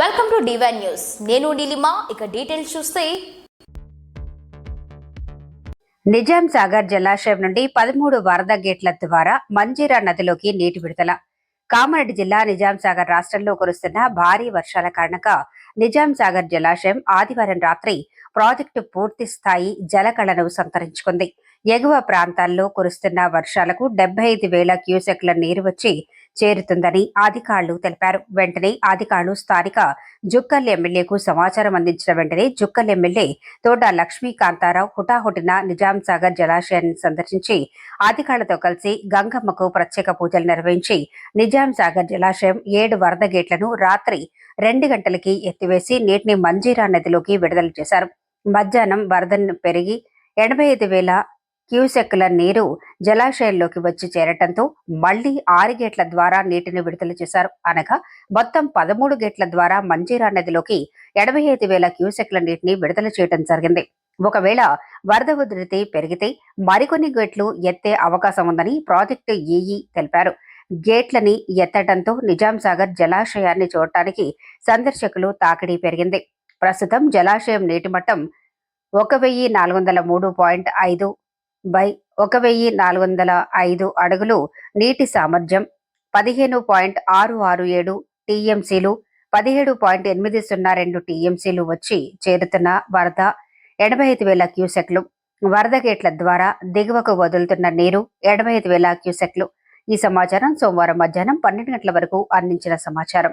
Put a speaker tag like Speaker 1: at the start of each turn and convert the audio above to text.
Speaker 1: Welcome to divine news నేను నీలిమా ఇక details చూస్తే.
Speaker 2: నిజాం సాగర్ జలాశయం నుండి పదమూడు వరద గేట్ల ద్వారా మంజీరా నదిలోకి నీటి విడుదల. కామారెడ్డి జిల్లా నిజాం సాగర్ రాష్ట్రంలో కురుస్తున్న భారీ వర్షాల కారణంగా నిజాం సాగర్ జలాశయం ఆదివారం రాత్రి ప్రాజెక్టు పూర్తి స్థాయి జలకళను సంతరించుకుంది. ఎగువ ప్రాంతాల్లో కురుస్తున్న వర్షాలకు డెబ్బై ఐదు వేల క్యూసెక్ల నీరు వచ్చి చేరుతుందని అధికారులు తెలిపారు. వెంటనే అధికారులు స్థానిక జుక్కల్ ఎమ్మెల్యేకు సమాచారం అందించిన వెంటనే జుక్కల్ ఎమ్మెల్యే తోట లక్ష్మీకాంతారావు హుటాహుటిన నిజాం సాగర్ జలాశయాన్ని సందర్శించి అధికారులతో కలిసి గంగమ్మకు ప్రత్యేక పూజలు నిర్వహించి నిజాం సాగర్ జలాశయం ఏడు వరద గేట్లను రాత్రి రెండు గంటలకి ఎత్తివేసి నీటిని మంజీరా నదిలోకి విడుదల చేశారు. మధ్యాహ్నం వరద పెరిగి ఎనభై ఐదు వేల క్యూసెక్ల నీరు జలాశయంలోకి వచ్చి చేరటంతో మళ్ళీ ఆరు గేట్ల ద్వారా నీటిని విడుదల చేశారు. అనగా మొత్తం పదమూడు గేట్ల ద్వారా మంజీరా నదిలోకి ఎనభై ఐదు వేల క్యూసెక్ల నీటిని విడుదల చేయడం జరిగింది. ఒకవేళ వరద ఉధృతి పెరిగితే మరికొన్ని గేట్లు ఎత్తే అవకాశం ఉందని ప్రాజెక్టు ఈఈ తెలిపారు. గేట్లని ఎత్తడంతో నిజాం సాగర్ జలాశయాన్ని చూడటానికి సందర్శకులు తాకిడి పెరిగింది. ప్రస్తుతం జలాశయం నీటి మట్టం ఒక వెయ్యి నాలుగు వందల మూడు పాయింట్ ఐదు బై ఒక వెయ్యి నాలుగు వందల ఐదు అడుగులు నీటి సామర్థ్యం పదిహేను పాయింట్ ఆరు ఆరు ఏడు టీఎంసీలు పదిహేడు పాయింట్ ఎనిమిది సున్నా రెండు టీఎంసీలు వచ్చి చేరుతున్న వరద ఎనభై ఐదు వేల క్యూసెక్లు. వరద గేట్ల ద్వారా దిగువకు వదులుతున్న నీరు ఎనభై ఐదు వేల క్యూసెక్లు. ఈ సమాచారం సోమవారం మధ్యాహ్నం పన్నెండు గంటల వరకు అందించిన సమాచారం.